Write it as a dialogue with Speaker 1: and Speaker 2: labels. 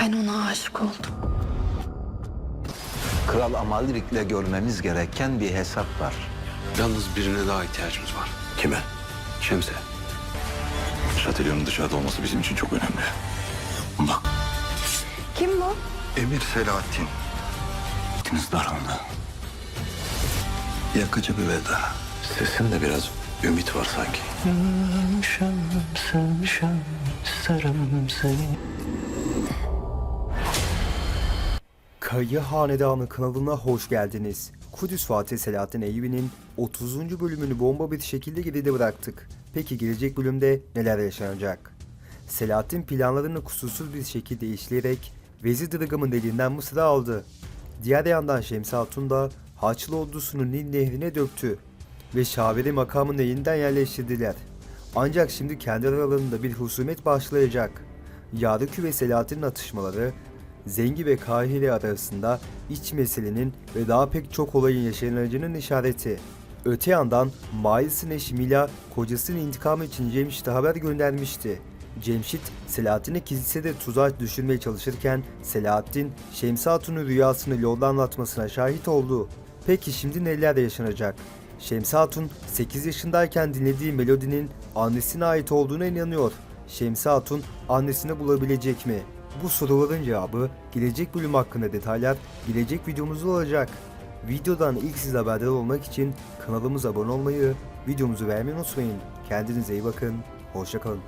Speaker 1: Ben ona aşık oldum.
Speaker 2: Kral Amalrik'le görmemiz gereken bir hesap var.
Speaker 3: Yalnız birine daha ihtiyacımız var.
Speaker 4: Kime?
Speaker 3: Şemse.
Speaker 4: Şatelyonun dışarıda olması bizim için çok önemli. Bak.
Speaker 1: Kim bu?
Speaker 4: Emir Selahattin. İkiniz daraldı. Yakıcı bir veda. Sesinde biraz ümit var sanki.
Speaker 5: Kayı Hanedanı kanalına hoş geldiniz. Kudüs Fatih Selahattin Eyyubi'nin 30. bölümünü bomba bir şekilde geride bıraktık. Peki gelecek bölümde neler yaşanacak? Selahattin planlarını kusursuz bir şekilde işleyerek Vezir Dırgım'ın elinden Mısır'ı aldı. Diğer yandan Şemsi Hatun da Haçlı ordusunu Nil nehrine döktü ve Şaveri makamını yeniden yerleştirdiler. Ancak şimdi kendi aralarında bir husumet başlayacak. Yarıkü ve Selahattin'in atışmaları Zengi ve Kahire arasında iç meselenin ve daha pek çok olayın yaşanacağının işareti. Öte yandan Miles'in eşi Mila kocasının intikamı için Cemşit'e haber göndermişti. Cemşit, Selahattin'i kilisede tuzağa düşürmeye çalışırken Selahattin, Şemsi Hatun'un rüyasını yolda anlatmasına şahit oldu. Peki şimdi neler yaşanacak? Şemsi Hatun 8 yaşındayken dinlediği melodinin annesine ait olduğuna inanıyor. Şemsi Hatun annesini bulabilecek mi? Bu soruların cevabı gelecek bölüm hakkında detaylar gelecek videomuzda olacak. Videodan ilk siz haberdar olmak için kanalımıza abone olmayı, videomuzu beğenmeyi unutmayın. Kendinize iyi bakın, hoşçakalın.